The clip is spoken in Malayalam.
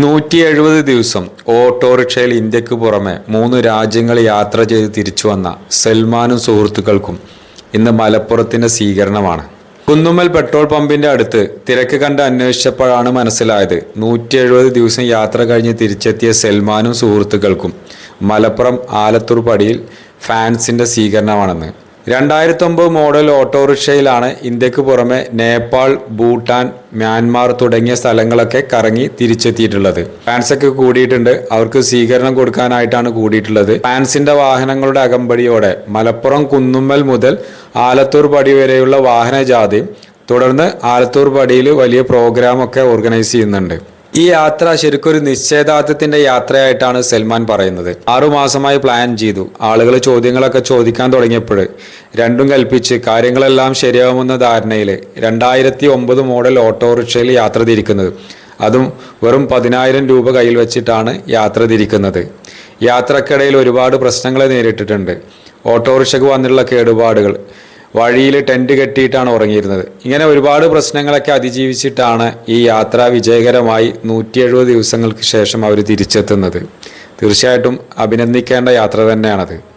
നൂറ്റി എഴുപത് ദിവസം ഓട്ടോറിക്ഷയിൽ ഇന്ത്യയ്ക്ക് പുറമെ മൂന്ന് രാജ്യങ്ങൾ യാത്ര ചെയ്ത് തിരിച്ചു വന്ന സൽമാനും സുഹൃത്തുക്കൾക്കും ഇന്ന് മലപ്പുറത്തിന്റെ സ്വീകരണമാണ്. കുന്നുമ്മൽ പെട്രോൾ പമ്പിന്റെ അടുത്ത് തിരക്ക് കണ്ട് അന്വേഷിച്ചപ്പോഴാണ് മനസ്സിലായത് നൂറ്റി എഴുപത് ദിവസം യാത്ര കഴിഞ്ഞ് തിരിച്ചെത്തിയ സൽമാനും സുഹൃത്തുക്കൾക്കും മലപ്പുറം ആലത്തൂർ പടിയിൽ ഫാൻസിന്റെ സ്വീകരണമാണെന്ന്. രണ്ടായിരത്തി ഒമ്പത് മോഡൽ ഓട്ടോറിക്ഷയിലാണ് ഇന്ത്യയ്ക്ക് പുറമെ നേപ്പാൾ ഭൂട്ടാൻ മ്യാൻമാർ തുടങ്ങിയ സ്ഥലങ്ങളൊക്കെ കറങ്ങി തിരിച്ചെത്തിയിട്ടുള്ളത്. ഫാൻസൊക്കെ കൂടിയിട്ടുണ്ട്. അവർക്ക് സ്വീകരണം കൊടുക്കാനായിട്ടാണ് കൂടിയിട്ടുള്ളത്. ഫാൻസിന്റെ വാഹനങ്ങളുടെ അകമ്പടിയോടെ മലപ്പുറം കുന്നുമ്മൽ മുതൽ ആലത്തൂർ പടി വരെയുള്ള വാഹന ജാഥയും തുടർന്ന് ആലത്തൂർ പടിയിൽ വലിയ പ്രോഗ്രാമൊക്കെ ഓർഗനൈസ് ചെയ്യുന്നുണ്ട്. ഈ യാത്ര ശരിക്കൊരു നിശ്ചയദാർഢ്യത്തിന്റെ യാത്രയായിട്ടാണ് സൽമാൻ പറയുന്നത്. ആറുമാസമായി പ്ലാൻ ചെയ്തു. ആളുകൾ ചോദ്യങ്ങളൊക്കെ ചോദിക്കാൻ തുടങ്ങിയപ്പോൾ രണ്ടും കൽപ്പിച്ച് കാര്യങ്ങളെല്ലാം ശരിയാവുമെന്ന ധാരണയിൽ രണ്ടായിരത്തി ഒമ്പത് മോഡൽ ഓട്ടോറിക്ഷയിൽ യാത്ര തിരിക്കുന്നത്. അതും വെറും പതിനായിരം രൂപ കയ്യിൽ വെച്ചിട്ടാണ് യാത്ര തിരിക്കുന്നത്. യാത്രക്കിടയിൽ ഒരുപാട് പ്രശ്നങ്ങളെ നേരിട്ടിട്ടുണ്ട്. ഓട്ടോറിക്ഷയ്ക്ക് വന്നിട്ടുള്ള കേടുപാടുകൾ വഴിയിൽ ടെന്റ് കെട്ടിയിട്ടാണ് ഉറങ്ങിയിരുന്നത്. ഇങ്ങനെ ഒരുപാട് പ്രശ്നങ്ങളൊക്കെ അതിജീവിച്ചിട്ടാണ് ഈ യാത്ര വിജയകരമായി നൂറ്റി എഴുപത് ദിവസങ്ങൾക്ക് ശേഷം അവർ തിരിച്ചെത്തുന്നത്. തീർച്ചയായിട്ടും അഭിനന്ദിക്കേണ്ട യാത്ര തന്നെയാണത്.